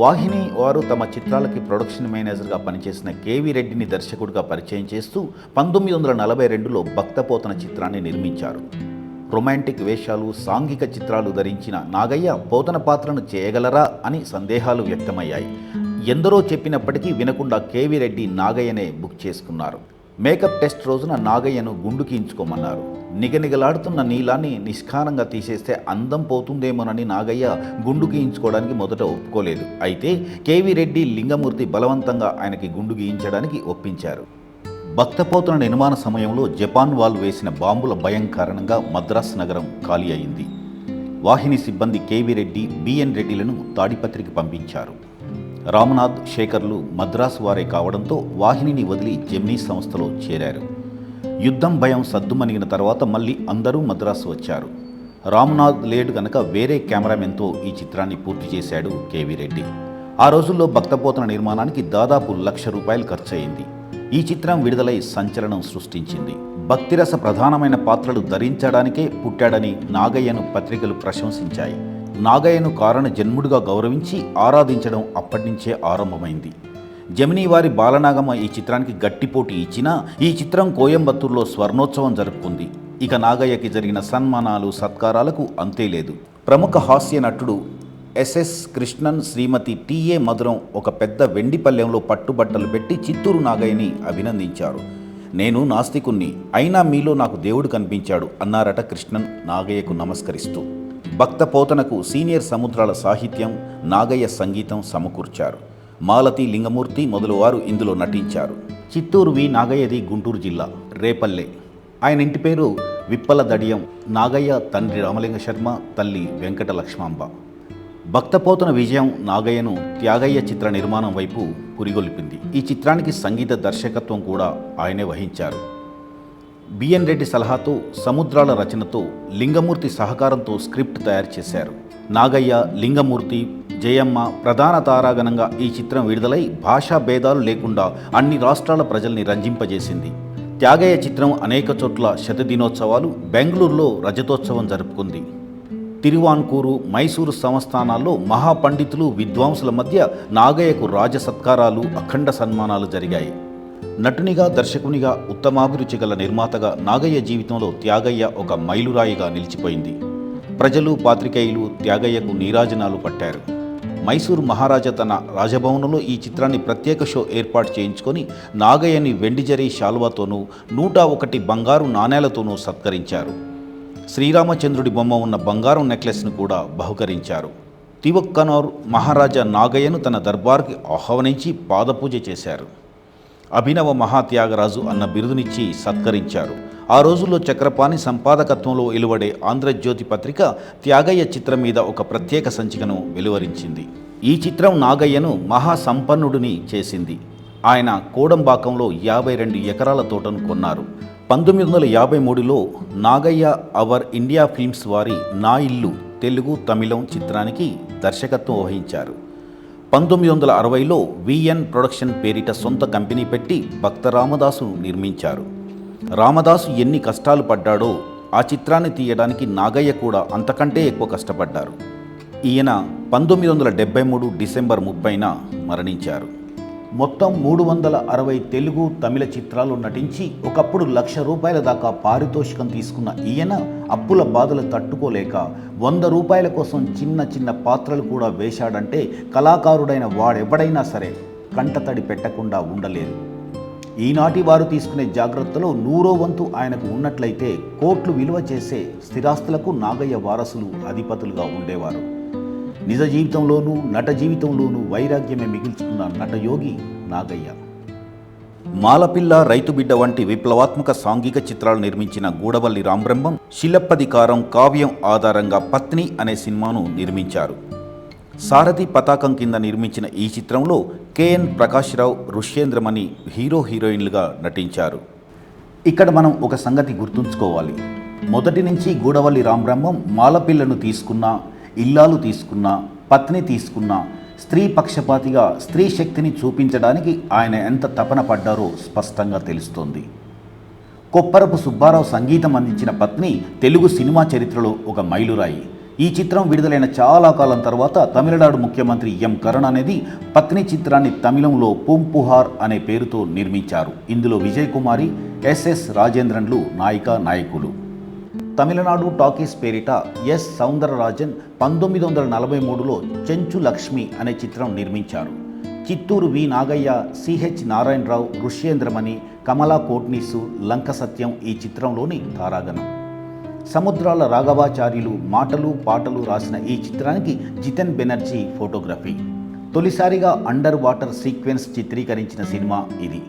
వాహిని వారు తమ చిత్రాలకి ప్రొడక్షన్ మేనేజర్గా పనిచేసిన కేవీ రెడ్డిని దర్శకుడిగా పరిచయం చేస్తూ పంతొమ్మిది వందల నలభై రెండులో భక్తపోతన చిత్రాన్ని నిర్మించారు. రొమాంటిక్ వేషాలు సాంఘిక చిత్రాలు ధరించిన నాగయ్య పోతన పాత్రను చేయగలరా అని సందేహాలు వ్యక్తమయ్యాయి. ఎందరో చెప్పినప్పటికీ వినకుండా కేవీ రెడ్డి నాగయ్యనే బుక్ చేసుకున్నారు. మేకప్ టెస్ట్ రోజున నాగయ్యను గుండుకించుకోమన్నారు నిగనిగలాడుతున్న నీలాన్ని నిష్కారంగా తీసేస్తే అందం పోతుందేమోనని నాగయ్య గుండు గీయించుకోవడానికి మొదట ఒప్పుకోలేదు. అయితే కేవీ రెడ్డి లింగమూర్తి బలవంతంగా ఆయనకి గుండు గీయించడానికి ఒప్పించారు. భక్తపోతుల నిర్మాణ సమయంలో జపాన్ వాళ్ళు వేసిన బాంబుల భయం కారణంగా మద్రాస్ నగరం ఖాళీ అయింది. వాహిని సిబ్బంది కేవీ రెడ్డి బిఎన్ రెడ్డిలను తాడిపత్రికి పంపించారు. రామనాథ్ శేఖర్లు మద్రాస్ వారే కావడంతో వాహినిని వదిలి జెమినీ సంస్థలో చేరారు. యుద్ధం భయం సద్దుమణిగిన తర్వాత మళ్ళీ అందరూ మద్రాసు వచ్చారు. రామ్నాథ్ లేడు గనక వేరే కెమెరామెన్తో ఈ చిత్రాన్ని పూర్తి చేశాడు కేవీ రెడ్డి. ఆ రోజుల్లో భక్తపోతన నిర్మాణానికి దాదాపు లక్ష రూపాయలు ఖర్చయింది. ఈ చిత్రం విడుదలై సంచలనం సృష్టించింది. భక్తిరస ప్రధానమైన పాత్రలు ధరించడానికే పుట్టాడని నాగయ్యను పత్రికలు ప్రశంసించాయి. నాగయ్యను కారణ జన్ముడిగా గౌరవించి ఆరాధించడం అప్పటినుంచే ఆరంభమైంది. జమినీ వారి బాలనాగమ్మ ఈ చిత్రానికి గట్టిపోటీ ఇచ్చినా ఈ చిత్రం కోయంబత్తూరులో స్వర్ణోత్సవం జరుపుకుంది. ఇక నాగయ్యకి జరిగిన సన్మానాలు సత్కారాలకు అంతే లేదు. ప్రముఖ హాస్య నటుడు ఎస్ఎస్ కృష్ణన్ శ్రీమతి టిఏ మధురం ఒక పెద్ద వెండి పల్లెంలో పట్టుబట్టలు పెట్టి చిత్తూరు నాగయ్యని అభినందించారు. నేను నాస్తికుణ్ణి అయినా మీలో నాకు దేవుడు కనిపించాడు అన్నారట కృష్ణన్ నాగయ్యకు నమస్కరిస్తూ. భక్త పోతనకు సీనియర్ సముద్రాల సాహిత్యం నాగయ్య సంగీతం సమకూర్చారు. మాలతి లింగమూర్తి మొదలువారు ఇందులో నటించారు. చిత్తూరు వి నాగయ్యది గుంటూరు జిల్లా రేపల్లె. ఆయన ఇంటి పేరు విప్పల దడియం నాగయ్య తండ్రి రామలింగ శర్మ తల్లి వెంకట లక్ష్మాంబ. భక్తపోతన విజయం నాగయ్యను త్యాగయ్య చిత్ర నిర్మాణం వైపు పురిగొల్పింది. ఈ చిత్రానికి సంగీత దర్శకత్వం కూడా ఆయనే వహించారు. బిఎన్ రెడ్డి సలహాతో సముద్రాల రచనతో లింగమూర్తి సహకారంతో స్క్రిప్ట్ తయారు చేశారు. నాగయ్య లింగమూర్తి జయమ్మ ప్రధాన తారాగణంగా ఈ చిత్రం విడుదలై భాషా భేదాలు లేకుండా అన్ని రాష్ట్రాల ప్రజల్ని రంజింపజేసింది. త్యాగయ్య చిత్రం అనేక చోట్ల శతదినోత్సవాలు బెంగళూరులో రజతోత్సవం జరుపుకుంది. తిరువాన్కూరు మైసూరు సంస్థానాల్లో మహాపండితులు విద్వాంసుల మధ్య నాగయ్యకు రాజ సత్కారాలు అఖండ సన్మానాలు జరిగాయి. నటునిగా దర్శకునిగా ఉత్తమాభిరుచి గల నిర్మాతగా నాగయ్య జీవితంలో త్యాగయ్య ఒక మైలురాయిగా నిలిచిపోయింది. ప్రజలు పాత్రికేయులు త్యాగయ్యకు నీరాజనాలు పట్టారు. మైసూరు మహారాజా తన రాజభవనంలో ఈ చిత్రాన్ని ప్రత్యేక షో ఏర్పాటు చేయించుకొని నాగయ్యని వెండిజరి శాలువాతోనూ నూట ఒకటి బంగారు నాణేలతోనూ సత్కరించారు. శ్రీరామచంద్రుడి బొమ్మ ఉన్న బంగారం నెక్లెస్ను కూడా బహుకరించారు. తివక్కనూర్ మహారాజా నాగయ్యను తన దర్బార్కి ఆహ్వానించి పాదపూజ చేశారు. అభినవ మహాత్యాగరాజు అన్న బిరుదునిచ్చి సత్కరించారు. ఆ రోజుల్లో చక్రపాణి సంపాదకత్వంలో వెలువడే ఆంధ్రజ్యోతి పత్రిక త్యాగయ్య చిత్రం మీద ఒక ప్రత్యేక సంచికను వెలువరించింది. ఈ చిత్రం నాగయ్యను మహాసంపన్నుడిని చేసింది. ఆయన కోడంబాకంలో యాభై రెండు ఎకరాల తోటను కొన్నారు. పంతొమ్మిది వందల యాభై మూడులో నాగయ్య అవర్ ఇండియా ఫిల్మ్స్ వారి నా ఇల్లు తెలుగు తమిళం చిత్రానికి దర్శకత్వం వహించారు. పంతొమ్మిది వందల అరవైలో విఎన్ ప్రొడక్షన్ పేరిట సొంత కంపెనీ పెట్టి భక్త రామదాసు నిర్మించారు. రామదాసు ఎన్ని కష్టాలు పడ్డాడో ఆ చిత్రాన్ని తీయడానికి నాగయ్య కూడా అంతకంటే ఎక్కువ కష్టపడ్డారు. ఈయన పంతొమ్మిది వందల డెబ్బై మూడు డిసెంబర్ ముప్పైన మరణించారు. మొత్తం మూడు వందల అరవై తెలుగు తమిళ చిత్రాలు నటించి ఒకప్పుడు లక్ష రూపాయల దాకా పారితోషికం తీసుకున్న ఈయన అప్పుల బాధలు తట్టుకోలేక వంద రూపాయల కోసం చిన్న చిన్న పాత్రలు కూడా వేశాడంటే కళాకారుడైన వాడెవడైనా సరే కంటతడి పెట్టకుండా ఉండలేదు. ఈనాటి వారు తీసుకునే జాగ్రత్తలో నూరో వంతు ఆయనకు ఉన్నట్లయితే కోట్లు విలువ చేసే స్థిరాస్తులకు నాగయ్య వారసులు అధిపతులుగా ఉండేవారు. నిజ జీవితంలోనూ నట జీవితంలోనూ వైరాగ్యమే మిగిల్చుకున్న నటయోగి నాగయ్య. మాలపిల్ల రైతు బిడ్డ వంటి విప్లవాత్మక సాంఘిక చిత్రాలు నిర్మించిన గూడవల్లి రాంబ్రహ్మం శిలప్పధికారం కావ్యం ఆధారంగా పత్ని అనే సినిమాను నిర్మించారు. సారథి పతాకం కింద నిర్మించిన ఈ చిత్రంలో కెఎన్ ప్రకాశ్రావు ఋష్యేంద్రమణి హీరో హీరోయిన్లుగా నటించారు. ఇక్కడ మనం ఒక సంగతి గుర్తుంచుకోవాలి. మొదటి నుంచి గూడవల్లి రాంబ్రహ్మం మాలపిల్లను తీసుకున్నా ఇల్లాలు తీసుకున్నా పత్ని తీసుకున్నా స్త్రీ పక్షపాతిగా స్త్రీ శక్తిని చూపించడానికి ఆయన ఎంత తపన పడ్డారో స్పష్టంగా తెలుస్తోంది. కొప్పరపు సుబ్బారావు సంగీతం అందించిన పత్ని తెలుగు సినిమా చరిత్రలో ఒక మైలురాయి. ఈ చిత్రం విడుదలైన చాలా కాలం తర్వాత తమిళనాడు ముఖ్యమంత్రి ఎం కరుణానిధి పత్ని చిత్రాన్ని తమిళంలో పూంపుహార్ అనే పేరుతో నిర్మించారు. ఇందులో విజయ్ కుమారి ఎస్ఎస్ రాజేంద్రన్లు నాయిక నాయకులు. తమిళనాడు టాకీస్ పేరిట ఎస్. సౌందరరాజన్ పంతొమ్మిది వందల నలభై మూడులో చెంచు లక్ష్మి అనే చిత్రం నిర్మించారు. చిత్తూరు వి. నాగయ్య సిహెచ్ నారాయణరావు ఋష్యేంద్రమణి కమలా కోట్నీసు లంక సత్యం ఈ చిత్రంలోని తారాగణం సముద్రాల రాఘవాచార్యులు మాటలు పాటలు రాసిన ఈ చిత్రానికి జితెన్ బెనర్జీ ఫోటోగ్రఫీ. తొలిసారిగా అండర్ వాటర్ సీక్వెన్స్ చిత్రీకరించిన సినిమా ఇది.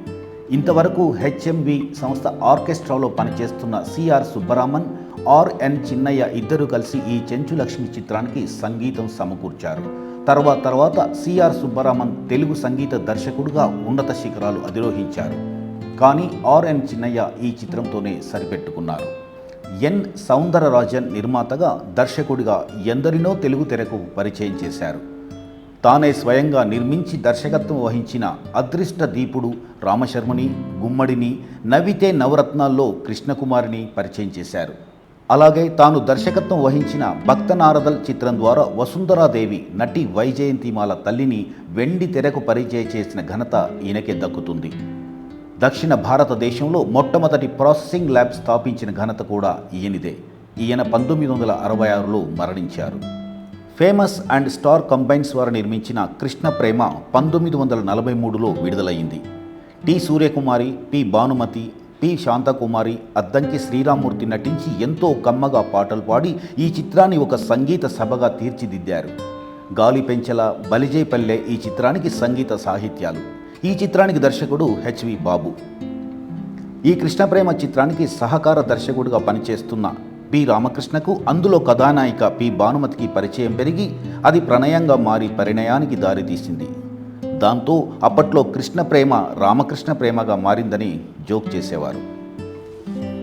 ఇంతవరకు హెచ్ఎంవి సంస్థ ఆర్కెస్ట్రాలో పనిచేస్తున్న సిఆర్ సుబ్బరామన్ ఆర్ఎన్ చిన్నయ్య ఇద్దరు కలిసి ఈ చెంచు లక్ష్మి చిత్రానికి సంగీతం సమకూర్చారు. తర్వాత తర్వాత సిఆర్ సుబ్బరామన్ తెలుగు సంగీత దర్శకుడుగా ఉన్నత శిఖరాలు అధిరోహించారు. కానీ ఆర్ఎన్ చిన్నయ్య ఈ చిత్రంతోనే సరిపెట్టుకున్నారు. ఎన్ సౌందరరాజన్ నిర్మాతగా దర్శకుడిగా ఎందరినో తెలుగు తెరకు పరిచయం చేశారు. తానే స్వయంగా నిర్మించి దర్శకత్వం వహించిన అదృష్ట దీపుడు రామశర్మని గుమ్మడిని నవ్వితే నవరత్నాల్లో కృష్ణకుమారిని పరిచయం చేశారు. అలాగే తాను దర్శకత్వం వహించిన భక్త నారదల్ చిత్రం ద్వారా వసుంధరాదేవి నటి వైజయంతిమాల తల్లిని వెండి తెరకు పరిచయం చేసిన ఘనత ఈయనకే దక్కుతుంది. దక్షిణ భారతదేశంలో మొట్టమొదటి ప్రాసెసింగ్ ల్యాబ్ స్థాపించిన ఘనత కూడా ఈయనిదే. ఈయన పంతొమ్మిది వందల అరవై ఆరులో మరణించారు. ఫేమస్ అండ్ స్టార్ కంబైన్స్ వారు నిర్మించిన కృష్ణ ప్రేమ పంతొమ్మిది వందల నలభై మూడులో విడుదలైంది T Suryakumari P Bhanumathi P. Santhakumari Addanki Sriramamurthy నటించి ఎంతో కమ్మగా పాటలు పాడి ఈ చిత్రాన్ని ఒక సంగీత సభగా తీర్చిదిద్దారు. గాలి పెంచల బలిజేపల్లె ఈ చిత్రానికి సంగీత సాహిత్యాలు. ఈ చిత్రానికి దర్శకుడు హెచ్వి బాబు. ఈ కృష్ణప్రేమ చిత్రానికి సహకార దర్శకుడిగా పనిచేస్తున్న పి. రామకృష్ణకు అందులో కథానాయిక పి. భానుమతికి పరిచయం పెరిగి అది ప్రణయంగా మారి పరిణయానికి దారితీసింది. దాంతో అప్పట్లో కృష్ణ ప్రేమ రామకృష్ణ ప్రేమగా మారిందని జోక్ చేసేవారు.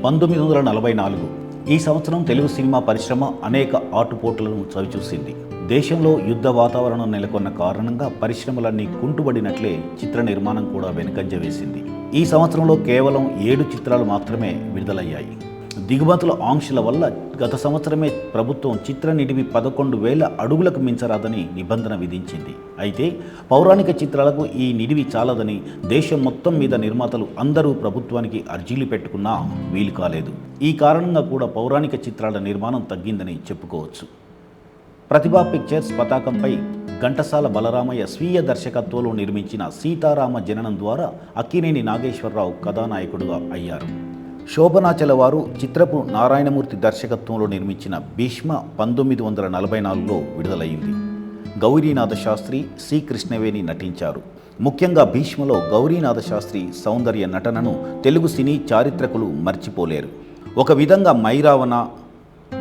పంతొమ్మిది వందల నలభై నాలుగు ఈ సంవత్సరం తెలుగు సినిమా పరిశ్రమ అనేక ఆటుపోట్లను చవిచూసింది. దేశంలో యుద్ధ వాతావరణం నెలకొన్న కారణంగా పరిశ్రమలన్నీ కుంటుబడినట్లే చిత్ర నిర్మాణం కూడా వెనుకంజ వేసింది. ఈ సంవత్సరంలో కేవలం ఏడు చిత్రాలు మాత్రమే విడుదలయ్యాయి. దిగుమతుల ఆంక్షల వల్ల గత సంవత్సరమే ప్రభుత్వం చిత్ర నిడివి పదకొండు వేల అడుగులకు మించరాదని నిబంధన విధించింది. అయితే పౌరాణిక చిత్రాలకు ఈ నిడివి చాలదని దేశం మొత్తం మీద నిర్మాతలు అందరూ ప్రభుత్వానికి అర్జీలు పెట్టుకున్నా వీలు కాలేదు. ఈ కారణంగా కూడా పౌరాణిక చిత్రాల నిర్మాణం తగ్గిందని చెప్పుకోవచ్చు. ప్రతిభా పిక్చర్స్ పతాకంపై ఘంటసాల బలరామయ్య స్వీయ దర్శకత్వంలో నిర్మించిన సీతారామ జననం ద్వారా అక్కినేని నాగేశ్వరరావు కథానాయకుడుగా అయ్యారు. శోభనాచల వారు చిత్రపు నారాయణమూర్తి దర్శకత్వంలో నిర్మించిన భీష్మ పంతొమ్మిది వందల నలభై నాలుగులో విడుదలయ్యింది. గౌరీనాథ శాస్త్రి సి కృష్ణవేణి నటించారు. ముఖ్యంగా భీష్మలో గౌరీనాథ శాస్త్రి సౌందర్య నటనను తెలుగు సినీ చారిత్రకులు మర్చిపోలేరు. ఒక విధంగా మైరావణ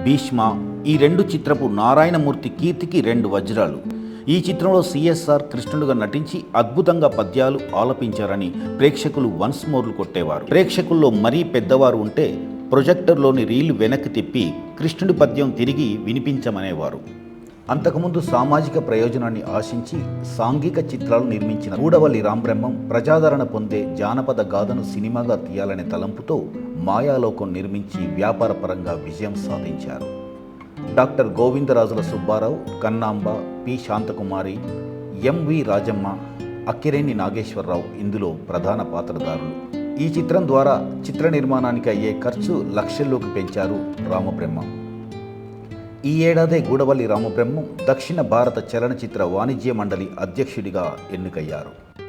భీష్మ ఈ రెండు చిత్రపు నారాయణమూర్తి కీర్తికి రెండు వజ్రాలు. ఈ చిత్రంలో సిఎస్ఆర్ కృష్ణుడుగా నటించి అద్భుతంగా పద్యాలు ఆలపించారని ప్రేక్షకులు వన్స్ మోర్లు కొట్టేవారు. ప్రేక్షకుల్లో మరీ పెద్దవారు ఉంటే ప్రొజెక్టర్లోని రీల్ వెనక్కి తిప్పి కృష్ణుడి పద్యం తిరిగి వినిపించమనేవారు. అంతకుముందు సామాజిక ప్రయోజనాన్ని ఆశించి సాంఘిక చిత్రాలు నిర్మించిన గూడవల్లి రాంబ్రహ్మం ప్రజాదరణ పొందే జానపద గాథను సినిమాగా తీయాలనే తలంపుతో మాయాలోకం నిర్మించి వ్యాపారపరంగా విజయం సాధించారు. Doctor Govindarajula Subba Rao Kannamba P Santhakumari MV Rajamma Akkineni Nageswara Rao ఇందులో ప్రధాన పాత్రధారులు. ఈ చిత్రం ద్వారా చిత్ర నిర్మాణానికి అయ్యే ఖర్చు లక్షల్లోకి పెంచారు రామబ్రహ్మ. ఈ ఏడాదే గూడవల్లి రామబ్రహ్మం దక్షిణ భారత చలనచిత్ర వాణిజ్య మండలి అధ్యక్షుడిగా ఎన్నికయ్యారు.